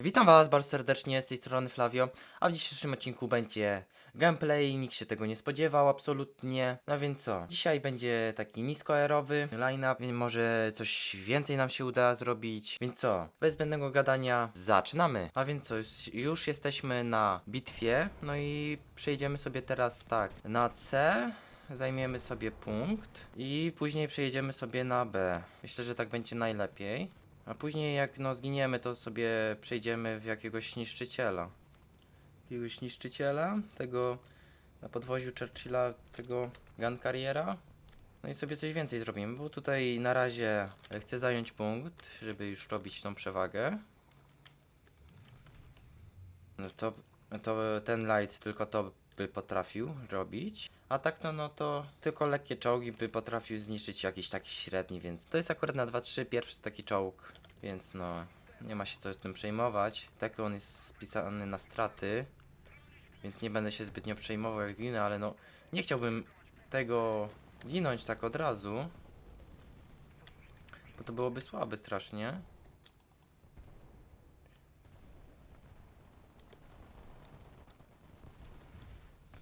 Witam Was bardzo serdecznie z tej strony Flavio, a w dzisiejszym odcinku będzie gameplay, nikt się tego nie spodziewał absolutnie. No więc co, dzisiaj będzie taki niskoaerowy line-up, więc może coś więcej nam się uda zrobić. Więc co, bez zbędnego gadania zaczynamy. A więc co, już, jesteśmy na bitwie, no i przejdziemy sobie teraz tak, na C, zajmiemy sobie punkt i później przejedziemy sobie na B. Myślę, że tak będzie najlepiej. A później jak no zginiemy, to sobie przejdziemy w jakiegoś niszczyciela. Jakiegoś niszczyciela, tego na podwoziu Churchilla, tego gun carriera. No i sobie coś więcej zrobimy, bo tutaj na razie chcę zająć punkt, żeby już robić tą przewagę. No to, to ten light tylko to by potrafił robić. A tak to no to tylko lekkie czołgi by potrafił zniszczyć jakiś taki średni, więc to jest akurat na 2-3 pierwszy taki czołg, więc no nie ma się co tym przejmować. Tak on jest spisany na straty, więc nie będę się zbytnio przejmował jak zginę, ale no nie chciałbym tego ginąć tak od razu, bo to byłoby słabe strasznie.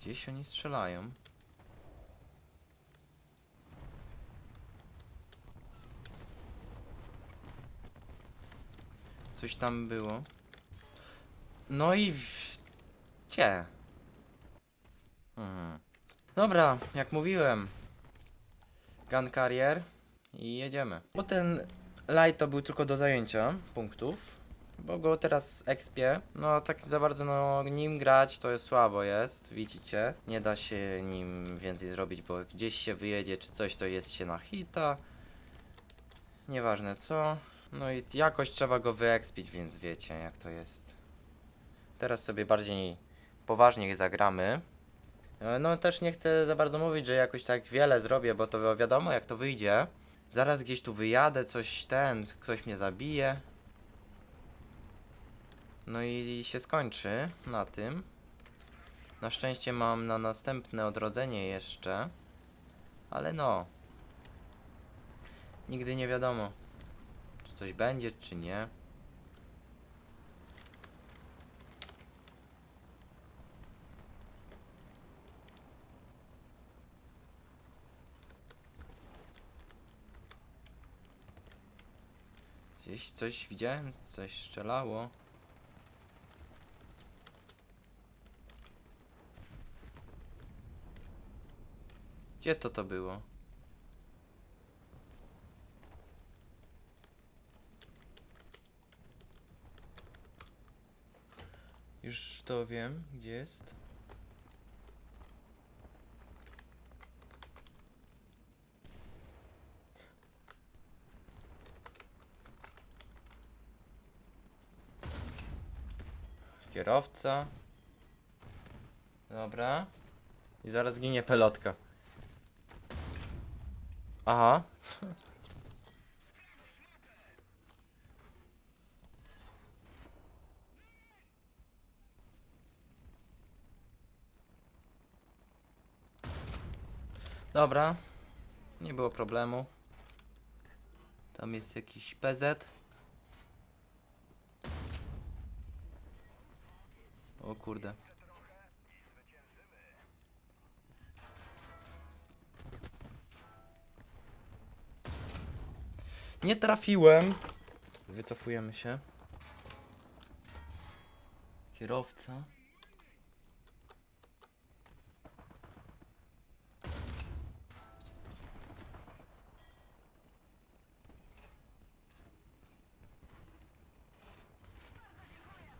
Gdzieś oni strzelają. Coś tam było. No i... Gdzie? Mhm. Dobra, jak mówiłem. Gun carrier. I jedziemy. Bo ten light to był tylko do zajęcia punktów. Bo go teraz expię. No tak za bardzo no nim grać to jest słabo jest, widzicie. Nie da się nim więcej zrobić, bo gdzieś się wyjedzie czy coś to jest się na hita. Nieważne co. No i jakoś trzeba go wyekspić, więc wiecie jak to jest. Teraz sobie bardziej poważnie zagramy. E, No też nie chcę za bardzo mówić, że jakoś tak wiele zrobię, bo to wi- wiadomo jak to wyjdzie. Zaraz gdzieś tu wyjadę, coś ten, ktoś mnie zabije. No i się skończy na tym. Na szczęście mam na następne odrodzenie jeszcze. Ale no. Nigdy nie wiadomo, czy coś będzie, czy nie. Gdzieś coś widziałem, coś strzelało. Gdzie to to było? Już to wiem, gdzie jest. Kierowca. Dobra. I zaraz ginie pelotka. Aha. Dobra. Nie było problemu. Tam jest jakiś PZ. O kurde. Nie trafiłem. Wycofujemy się. Kierowca.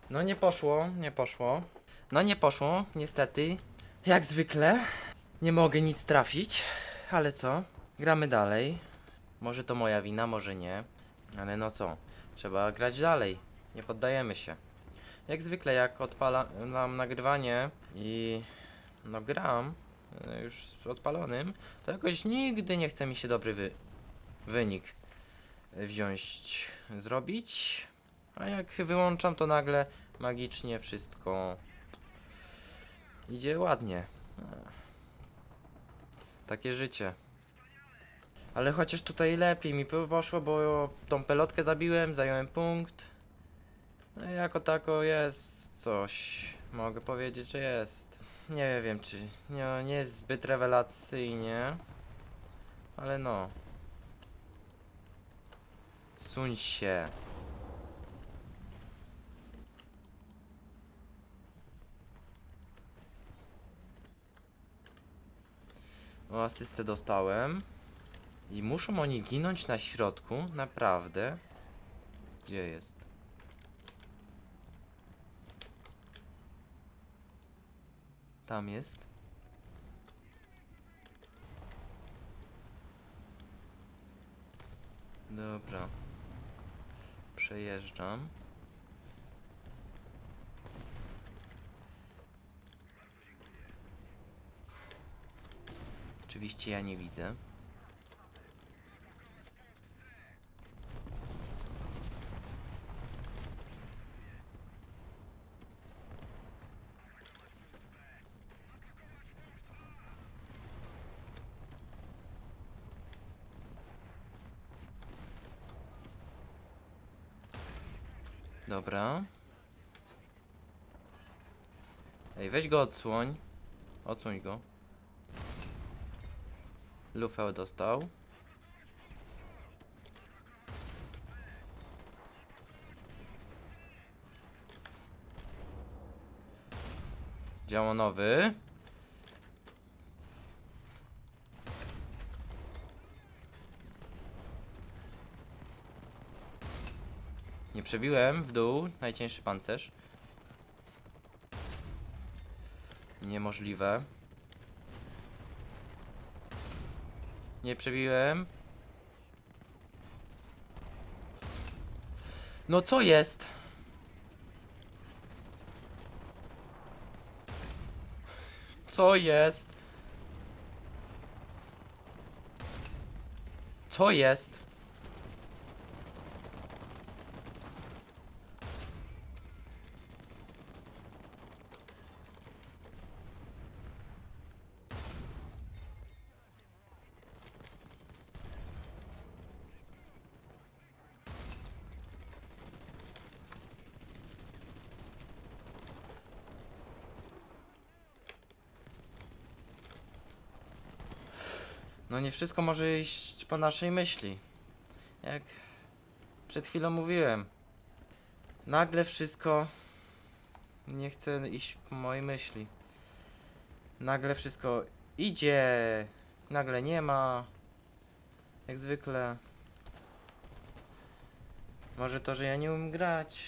No nie poszło, nie poszło. No nie poszło, niestety. Jak zwykle. Nie mogę nic trafić. Ale co? Gramy dalej. Może to moja wina, może nie. Ale no co? Trzeba grać dalej. Nie poddajemy się. Jak zwykle, jak odpalam nagrywanie i no gram e, już z odpalonym, to jakoś nigdy nie chce mi się dobry wy wynik wziąć, zrobić. A jak wyłączam, to nagle magicznie wszystko idzie ładnie. Takie życie. Ale chociaż tutaj lepiej mi po- poszło, bo tą pelotkę zabiłem, zająłem punkt. No i jako tako jest coś. Mogę powiedzieć, że jest. Nie wiem, czy nie, nie jest zbyt rewelacyjnie, ale no. Suń się. O, asystę dostałem. I muszą oni ginąć na środku? Naprawdę? Gdzie jest? Tam jest. Dobra. Przejeżdżam. Oczywiście ja nie widzę. Dobra. Ej, weź go odsłoń. Odsłoń go. Lufę dostał. Działa Nie przebiłem w dół. Najcięższy pancerz. Niemożliwe. Nie przebiłem. No co jest? Co jest? Co jest? No nie wszystko może iść po naszej myśli. Jak przed chwilą mówiłem. Nagle wszystko nie chce iść po mojej myśli. Nagle wszystko idzie. Nagle nie ma. Jak zwykle. Może to, że ja nie umiem grać.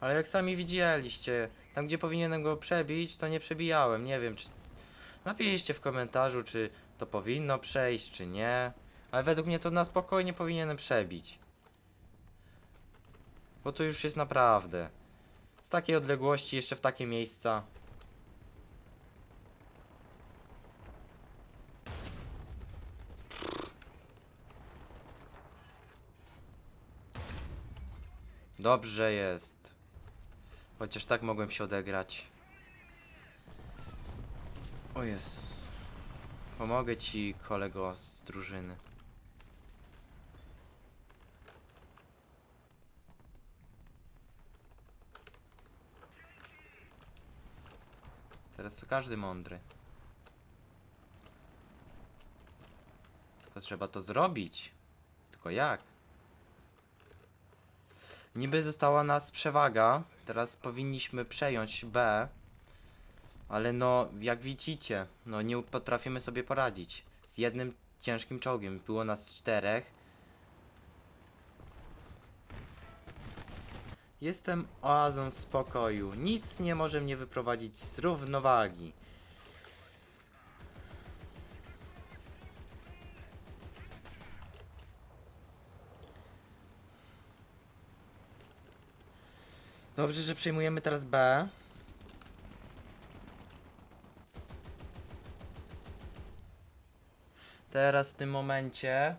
Ale jak sami widzieliście, tam gdzie powinienem go przebić, to nie przebijałem. Nie wiem, czy Napiszcie w komentarzu, czy to powinno przejść, czy nie. Ale według mnie to na spokojnie powinienem przebić. Bo to już jest naprawdę. Z takiej odległości, jeszcze w takie miejsca. Dobrze jest. Chociaż tak mogłem się odegrać. O jest. Pomogę ci, kolego z drużyny. Teraz to każdy mądry. Tylko trzeba to zrobić. Tylko jak? Niby została nas przewaga. Teraz powinniśmy przejąć B. Ale no, jak widzicie, no nie potrafimy sobie poradzić. Z jednym ciężkim czołgiem. Było nas czterech. Jestem oazą spokoju. Nic nie może mnie wyprowadzić z równowagi. Dobrze, że przejmujemy teraz B. Teraz w tym momencie.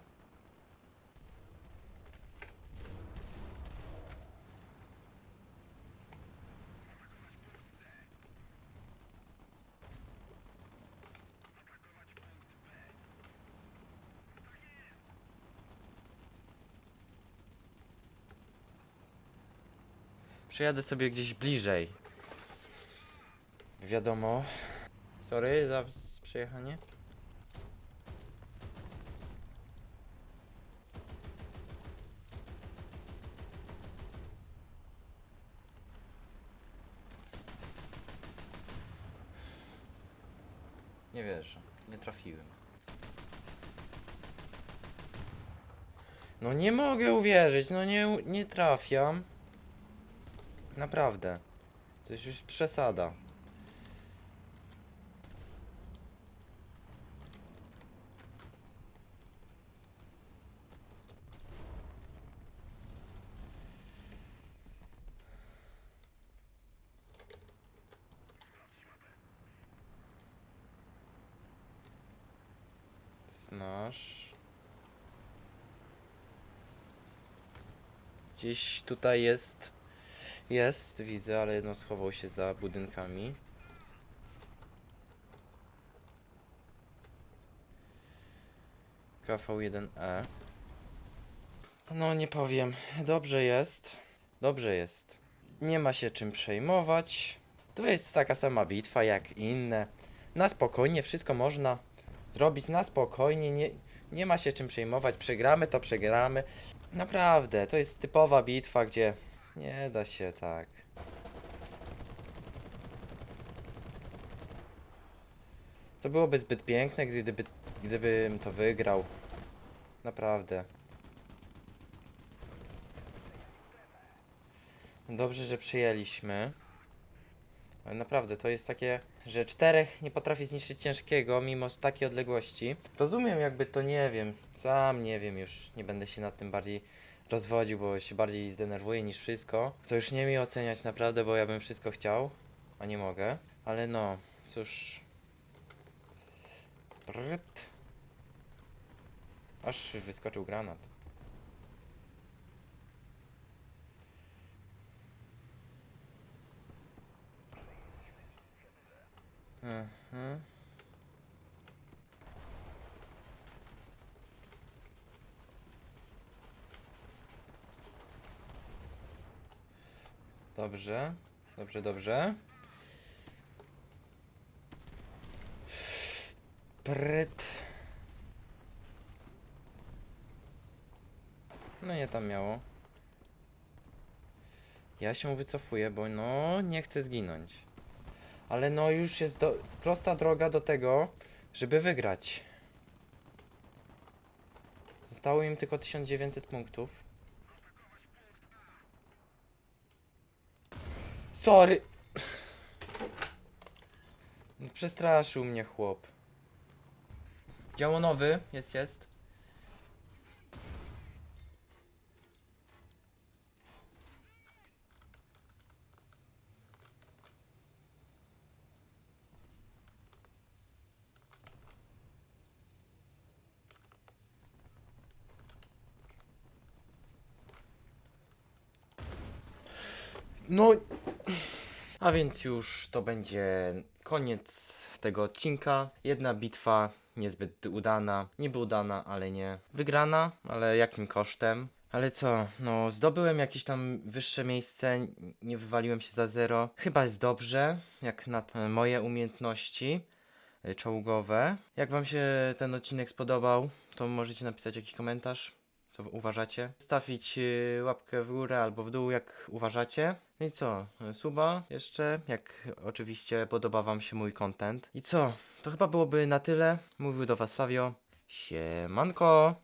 Przejadę sobie gdzieś bliżej. Wiadomo. Sorry za przejechanie. Nie wierzę, nie trafiłem. No nie mogę uwierzyć, no nie, nie trafiam. Naprawdę. To jest już przesada. Nasz. Gdzieś tutaj jest. Jest, widzę, ale jedno schował się za budynkami. KV1E. No nie powiem. Dobrze jest. Dobrze jest. Nie ma się czym przejmować. To jest taka sama bitwa jak inne. Na spokojnie wszystko można zrobić na spokojnie. Nie, nie ma się czym przejmować. Przegramy to przegramy. Naprawdę, to jest typowa bitwa, gdzie nie da się tak. To byłoby zbyt piękne, gdyby, gdybym to wygrał. Naprawdę. Dobrze, że przyjęliśmy. Naprawdę, to jest takie, że czterech nie potrafi zniszczyć ciężkiego mimo takiej odległości. Rozumiem jakby to, nie wiem, sam nie wiem już, nie będę się nad tym bardziej rozwodził, bo się bardziej zdenerwuję niż wszystko. To już nie mi oceniać naprawdę, bo ja bym wszystko chciał, a nie mogę. Ale no, cóż. Bryt. Aż wyskoczył granat. Mhm. Dobrze, dobrze, dobrze. Pryt. No nie tam miało. Ja się wycofuję, bo no nie chcę zginąć. Ale no już jest do, prosta droga do tego, żeby wygrać. Zostało im tylko 1900 punktów. Sorry. Przestraszył mnie chłop. Działo nowy, jest, jest. No. A więc już to będzie koniec tego odcinka. Jedna bitwa niezbyt udana. Niby udana, ale nie wygrana, ale jakim kosztem? Ale co, no zdobyłem jakieś tam wyższe miejsce, nie wywaliłem się za zero. Chyba jest dobrze, jak na moje umiejętności y, czołgowe. Jak wam się ten odcinek spodobał, to możecie napisać jakiś komentarz co uważacie. Stawić y, łapkę w górę albo w dół, jak uważacie. No i co? Suba jeszcze, jak oczywiście podoba wam się mój content. I co? To chyba byłoby na tyle. Mówił do was Flavio. Siemanko!